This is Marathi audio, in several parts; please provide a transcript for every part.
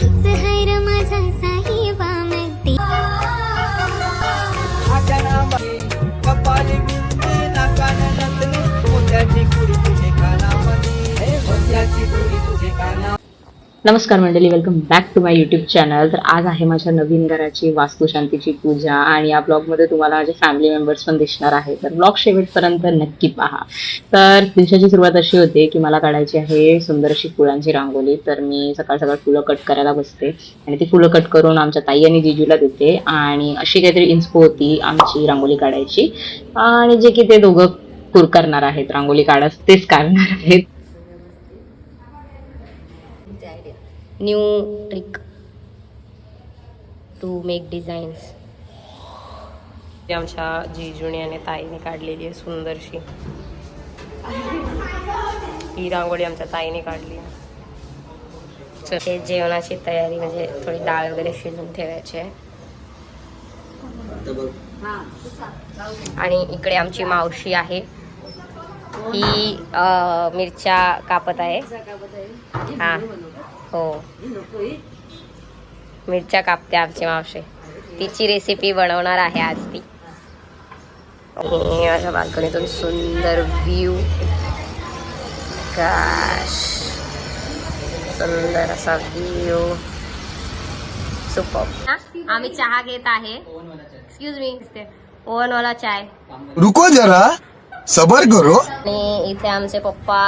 तूच हैर माझा नमस्कार मंडळी welcome back to my YouTube channel तर आज आहे माझ्या नवीन घराची वास्तुशांतीची पूजा आणि या ब्लॉगमध्ये तुम्हाला माझे फॅमिली मेंबर्स पण दिसणार आहे तर ब्लॉग शेवटपर्यंत नक्की पहा. तर दिवसाची सुरुवात अशी होते की मला काढायची आहे सुंदर अशी फुलांची रांगोळी. तर मी सकाळ सकाळ फुलं कट करायला बसते आणि ती फुलं कट करून आमच्या ताई आणि जिजूला देते आणि अशी काहीतरी इन्स्पो होती आमची रांगोळी काढायची. आणि जे की ते दोघं पूर करणार आहेत रांगोळी काढत तेच काढणार आहेत. New trick to make designs आमच्या जिजूने आणि ताईने काढलेली आहे सुंदरशी. ही रांगोळी आमच्या ताईने काढली. आहे. जेवणाची तयारी म्हणजे थोडी डाळ वगैरे शिजून ठेवायची आहे. आणि इकडे आमची मावशी आहे. ही अं, मिरच्या कापत आहे. हा. हो. मिरच्या कापते आमची मावशी. तिची रेसिपी बनवणार आहे आज ती. माझ्या बाल्कनीतून सुंदर व्ह्यू काश सुंदर असा व्ह्यू सुपर आम्ही चहा घेत आहे. एक्सक्यूज मी ओव्हनवाला चाय. रुको जरा. सबर करो. आणि इथे आमचे पप्पा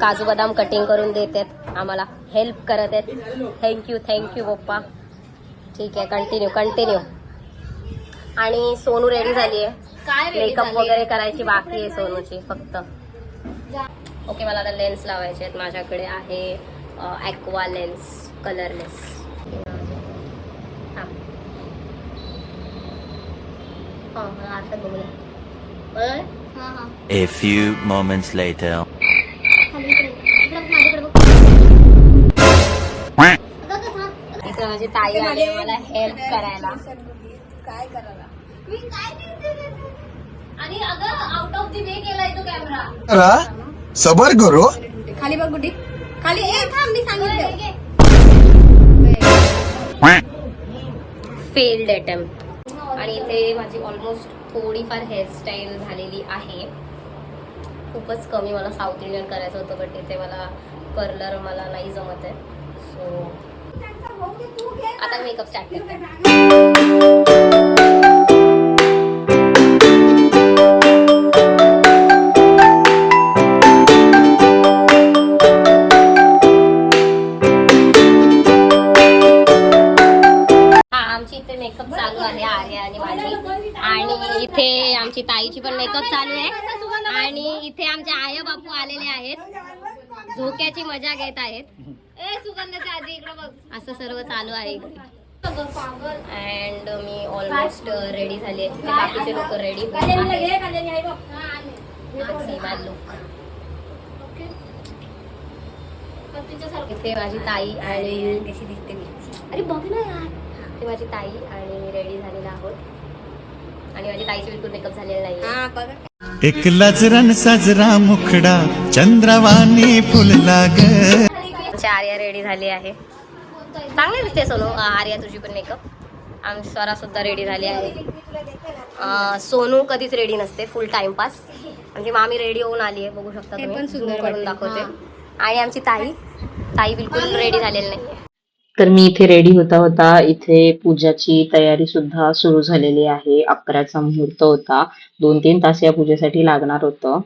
काजू बदाम कटिंग करून देत आहेत आम्हाला हेल्प करत आहेत. थँक्यू थँक्यू पप्पा. ठीक आहे कंटिन्यू कंटिन्यू आणि सोनू रेडी झाली आहे. मेकअप वगैरे करायची बाकी आहे सोनूची फक्त. ओके मला आता लेन्स लावायचे आहेत. माझ्याकडे आहे ॲक्वा लेन्स कलरलेस आता बघूया. बरं? A few moments later. माझी ताई आली मला हेल्प करायला. आणि अगं आउट ऑफ दी वे केलाय तो कॅमेरा जरा सबर करो. खाली बघ गुड्डी. खाली ए थांब मी सांगितलं. फेल्ड अटेम्प्ट आणि इथे माझी ऑलमोस्ट थोडीफार हेअरस्टाईल झालेली आहे. खूपच कमी मला साऊथ इंडियन करायचं होतं बट इथे मला कर्लर मला नाही जमत आहे. सो आता मेकअप स्टार्ट करते. आणि इथे आमची ताईची पण मेकअप चालू आहे. आणि इथे आमचे आया बापू आलेले आहेत. झोक्याची मजा घेत आहेत. ए सुगंधाच्या आधी इकडे बघ. असं सर्व चालू आहे अँड मी ऑलमोस्ट रेडी झाली बाकीचे लोक रेडी लुक. इथे माझी ताई आणि कशी दिसते मी? अरे बघ ना यार. ते माझी ताई आणि मी रेडी झालेला आहोत. आणि माझी ताईची बिलकुल मेकअप झालेला नाही एक लाजरान साजरा मुखडा चंद्रवाणी फुलला ग आमची आर्या रेडी झाली आहे. चांगली दिसते सोनू. अं, आर्या तुझी पण मेकअप आमची स्वरा सुद्धा रेडी झाली आहे. अं, सोनू कधीच रेडी नसते. फुल टाइमपास म्हणजे मामी रेडी होऊन आली आहे. बघू शकता तुम्ही. पण सुंदर Zoom करून वाटते. दाखवते. आणि आमची ताई. ताई बिलकुल रेडी झालेली नाही तर मी इथे रेडी होता होता इथे पूजाची तयारी सुद्धा सुरू झालेली आहे. अकराचा मुहूर्त होता. दोन तीन तास या पूजेसाठी लागणार होतं.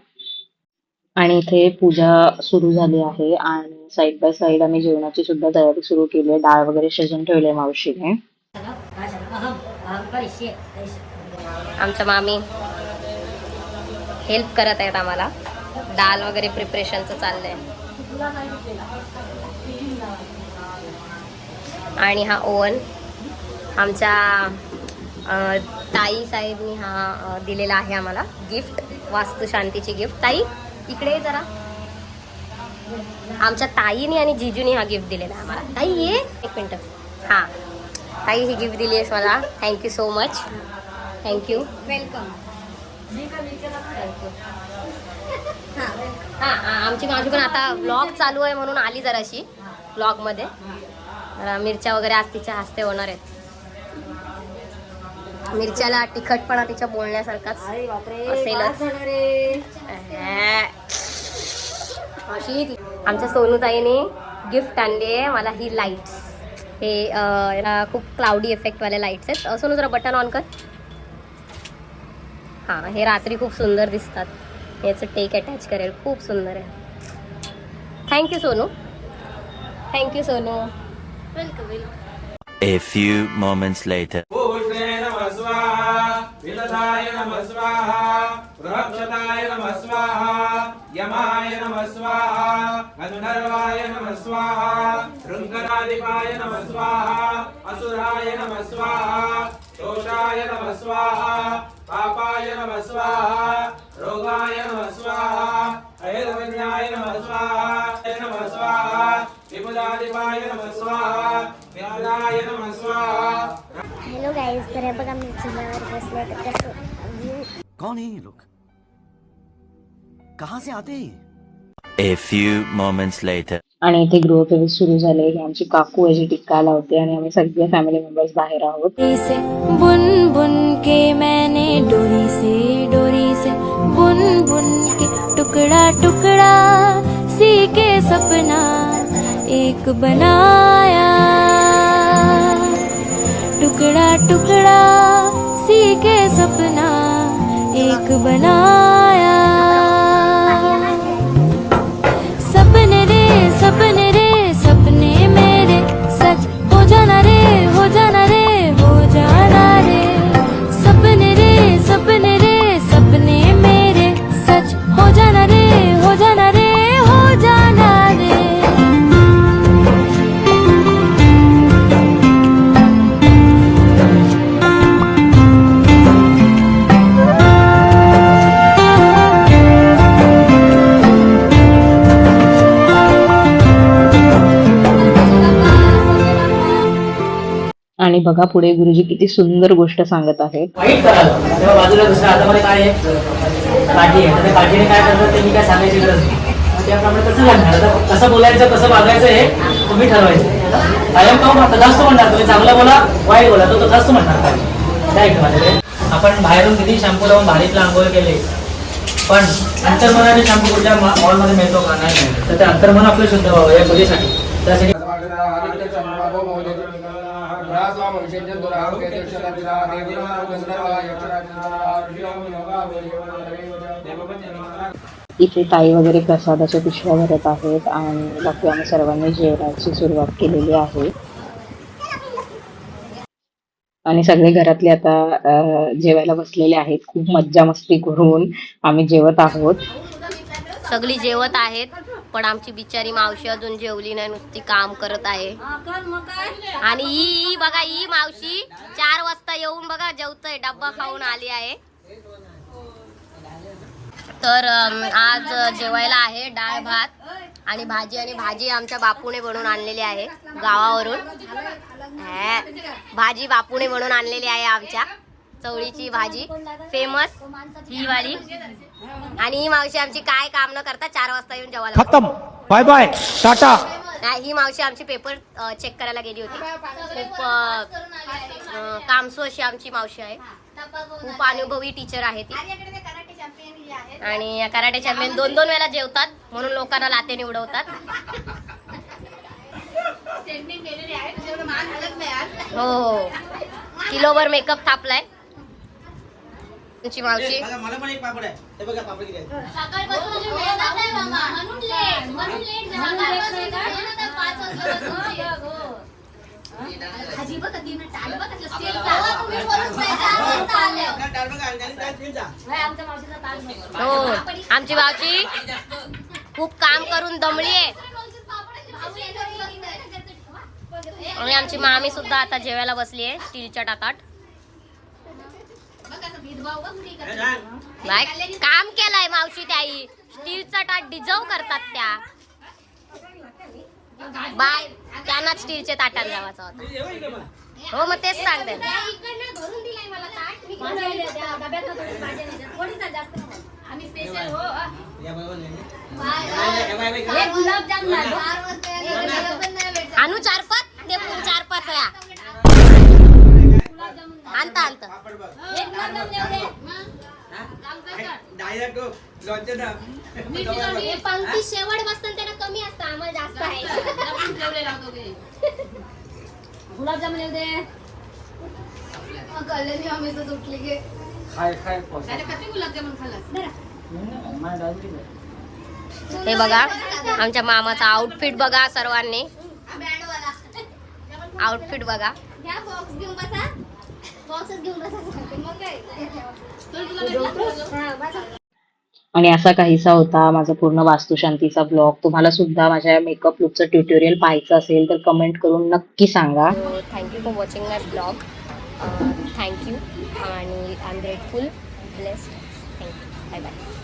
आणि इथे पूजा सुरू झाली आहे आणि साईड बाय साईड आम्ही जेवणाची सुद्धा तयारी सुरू केली आहे. डाळ वगैरे शिजून ठेवले मावशीने. आमच्या मामी हेल्प करत आहेत आम्हाला. डाळ वगैरे प्रिपरेशनचं चाललंय. आणि हा ओवन आमच्या ताई साहेबनी हा दिलेला आहे आम्हाला गिफ्ट वास्तू शांतीची गिफ्ट. ताई इकडे जरा. आमच्या ताईने आणि जिजूने हा गिफ्ट दिलेला आहे आम्हाला. ताई ये. एक मिनटं. हां. ताई ही गिफ्ट दिली आहेस मला. Thank you so much thank you welcome हा आमची माझी पण आता ब्लॉग चालू आहे म्हणून आली जराशी. ब्लॉगमध्ये. तर मिरच्या वगैरे आज तिच्या हस्ते होणार आहेत. मिरच्याला तिखटपणा तिच्या बोलण्यासारखाच ती- आमच्या सोनूताईने गिफ्ट आणली आहे मला ही लाईट्स हे याला खूप क्लाउडी इफेक्टवाले लाईट्स आहेत. सोनू जरा बटन ऑन कर. हां हे रात्री खूप सुंदर दिसतात. याचं टेक अटॅच करेल. खूप सुंदर आहे. Thank you Sonu. Thank you Sonu. Welcome welcome A few moments later. भूषणे नमः स्वाहा विदधाय नमः स्वाहा बृहक्षताय नमः स्वाहा यमाय नमः स्वाहा गन्धर्वाय नमः स्वाहा शृङ्गराधिपाय नमः स्वाहा असुराय नमः विपुलाधिपाय नमः स्वाहा विपुलाय नमः स्वाहा हॅलो गाईज तर हे बघा मी चुल्यावर बसले तर कसं कौन है ये लोग कहाँ से आते हैं ये? A few moments later. आणि इथे गृहप्रवेश सुरू झाले ही आमची काकू याची टिक्का लावते आणि आम्ही सगळे फॅमिली मेंबर्स बाहेर आहोत से बुन बुन के मैंने डोरी से डोरी से बुन बुन के टुकड़ा टुकड़ा सी के सपना एक बनाया। टुकड़ा टुकड़ा सी के सपना एक बनाया। आणि बघा पुढे गुरुजी किती सुंदर गोष्ट सांगत आहेत. बाजूला दुसऱ्या हातामध्ये काय आहे? काठी आहे. काठीने काय करतात ते मी काय सांगायची गरज नाही. त्याप्रमाणे कसं लागणार कसं बोलायचं कसं वागायचं हे तुम्ही ठरवायचं. कायम का तथास्त जास्त म्हणणार. तुम्ही चांगला बोला वाईट बोला. तो तथास्त म्हणणार काय? काय माझ्याकडे आपण बाहेरून किती शॅम्पू लावून भारीतला आंघोळ केले. पण अंतर्मनाने शॅम्पू कुठल्या मॉलमध्ये मिळतो का? नाही तर ते अंतर्मन आपलं शुद्ध व्हावं या पूजेसाठी. त्यासाठी इथे ताई वगैरे प्रसादाच्या पिशव्या भरत आहेत आणि बाकी आम्ही सर्वांनी जेवणाची सुरुवात केलेली आहे. आणि सगळे घरातले आता जेवायला बसलेले आहेत. खूप मज्जा मस्ती करून आम्ही जेवत आहोत. सगळी जेवत आहेत पण आमची बिचारी मावशी अजून जेवली नाही नुसती काम करत आहे. आणि ही बघा ही मावशी चार वाजता येऊन बघा जेवतय डब्बा खाऊन आली आहे. तर आज जेवायला आहे डाळ भात आणि भाजी आणि भाजी आमच्या बापूने बनवून आणलेली आहे गावावरून. भाजी बापूने बनवून आणलेली आहे आमच्या. चवळीची भाजी फेमस ही वाली. आणि ही मावशी आमची काय काम न करता चार वाजता येऊन जेवायला खतम. बाय बाय टाटा नाही, ही मावशी आमची पेपर चेक करायला गेली होती. खूप अ, अ, कामसू अशी आमची मावशी आहे. खूप अनुभवी टीचर आहे ती. आणि कराटे चॅम्पियन दोन दोन वेळा जेवतात म्हणून लोकांना लातेने उडवतात हो हो. किलोभर मेकअप थापलाय. आमची मावशी. मला पण एक पापड आहे. हे बघा पापड किती आहे डाळ बघा आणि त्याने डाळ ठेवून जा. हो आमची मावशी खूप काम करून दमली आहे. आणि आमची मामी सुद्धा आता जेवायला बसली आहे स्टीलच्या टाकात बाय काम केलंय मावशी त्याई. स्टीलचा ताट डिझर्व करतात त्या. बाय त्यांनाच स्टीलचे ताटात जावाचा होता. हो मग तेच सांगते. नाही, हे आणू चार पाच आलता हे पंक्ती शेवट त्यांना कमी आम्हाला जास्त आहे. येऊ दे. कल्याणी आम्ही तर गे हे बघा आमच्या मामाचा आउटफिट बघा सर्वांनी. आउटफिट बघा. बॉक्सच घेऊन बसा मग काय? हा, बसा. आणि असा काहीसा होता माझा पूर्ण वास्तुशांतीचा ब्लॉग तुम्हाला सुद्धा माझ्या मेकअप लुकचं ट्युटोरियल पाहायचं असेल तर कमेंट करून नक्की सांगा. Thank you for watching my blog thank you आणि I am grateful blessed thank you bye bye